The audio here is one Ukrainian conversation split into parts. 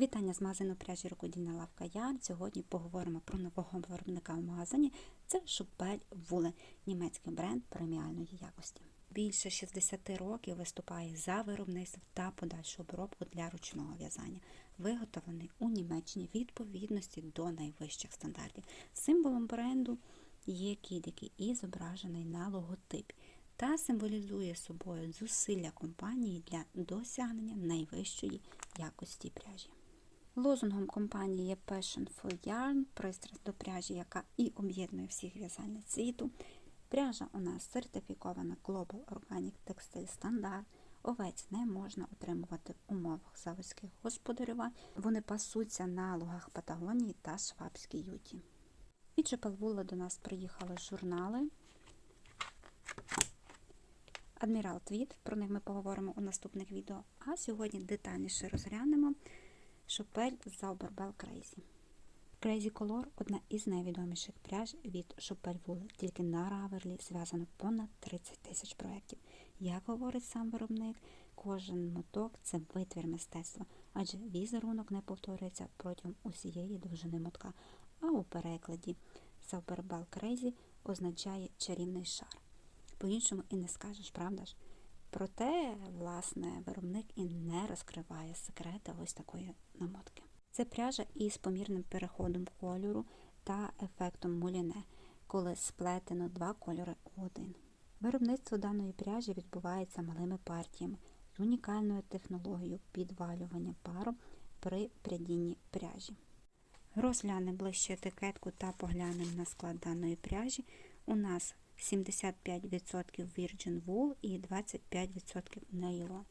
Вітання з магазину пряжі рукодільна лавка Яр. Сьогодні поговоримо про нового виробника в магазині. Це Шупель Вуле, німецький бренд преміальної якості. Більше 60 років виступає за виробництво та подальшу обробку для ручного в'язання, виготовлений у Німеччині відповідності до найвищих стандартів. Символом бренду є кіт, який і зображений на логотипі та символізує собою зусилля компанії для досягнення найвищої якості пряжі. Лозунгом компанії є Passion for Yarn, пристрасть до пряжі, яка і об'єднує всіх в'язальниць світу. Пряжа у нас сертифікована Global Organic Textile Standard. Овець не можна утримувати в умовах заводських господарювань. Вони пасуться на лугах Патагонії та Швабській юті. Від Чепелвула до нас приїхали журнали. Адмірал Твіт, про них ми поговоримо у наступних відео. А сьогодні детальніше розглянемо Шопель Zauberbell Crazy. Crazy Color – одна із найвідоміших пряж від Шопель Вули. Тільки на Раверлі зв'язано понад 30 тисяч проєктів. Як говорить сам виробник, кожен моток це витвір мистецтва, адже візерунок не повторюється протягом усієї довжини мотка, а у перекладі Zauberbell Crazy означає чарівний шар. По-іншому і не скажеш, правда ж? Проте, власне, виробник і не розкриває секрети ось такої намотки. Це пряжа із помірним переходом кольору та ефектом муліне, коли сплетено два кольори у один. Виробництво даної пряжі відбувається малими партіями з унікальною технологією підвалювання пару при прядінні пряжі. Розглянемо ближче етикетку та поглянемо на склад даної пряжі. У нас 75% Virgin Wool і 25% нейлон.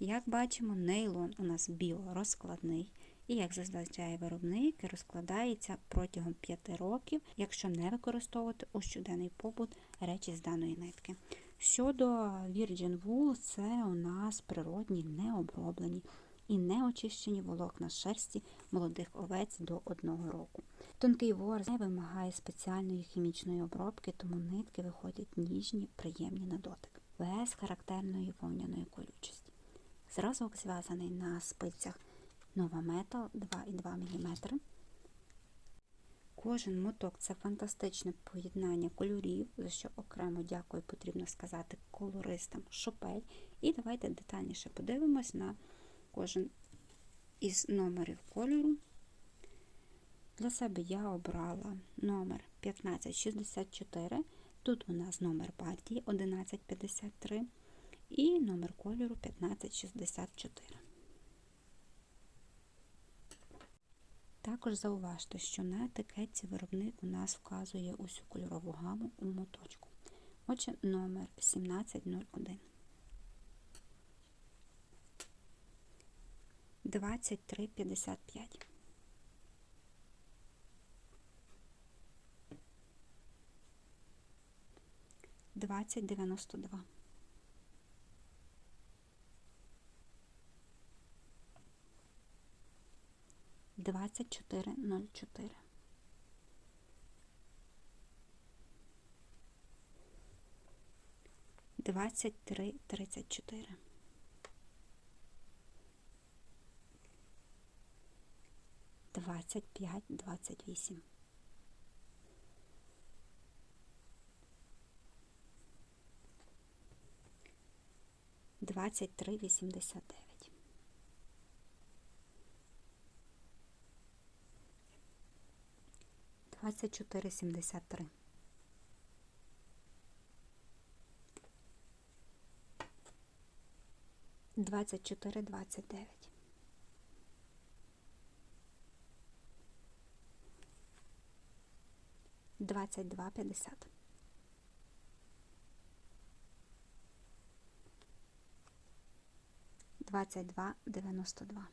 Як бачимо, нейлон у нас біорозкладний, і, як зазначає виробник, розкладається протягом 5 років, якщо не використовувати у щоденний побут речі з даної нитки. Щодо Virgin Wool, це у нас природні необроблені і неочищені волокна шерсті молодих овець до одного року. Тонкий ворс не вимагає спеціальної хімічної обробки, тому нитки виходять ніжні, приємні на дотик, без характерної вовняної колючості. Зразок зв'язаний на спицях Nova Metal 2,2 мм. Кожен моток це фантастичне поєднання кольорів, за що окремо дякую, потрібно сказати колористам шопель. І давайте детальніше подивимось на кожен із номерів кольору. Для себе я обрала номер 1564. Тут у нас номер партії 1153 і номер кольору 1564. Також зауважте, що на етикетці виробник у нас вказує усю кольорову гаму у моточку. Отже, номер 1701. 2355. Двадцять дев'яносто два. Двадцять чотири ноль чотири. Двадцять три тридцять чотири. Двадцять п'ять двадцять вісім. Двадцять три вісімдесят дев'ять. Двадцять чотири сімдесят три. Двадцять чотири двадцять дев'ять. Двадцять два п'ятдесят. Двадцять два дев'яносто два.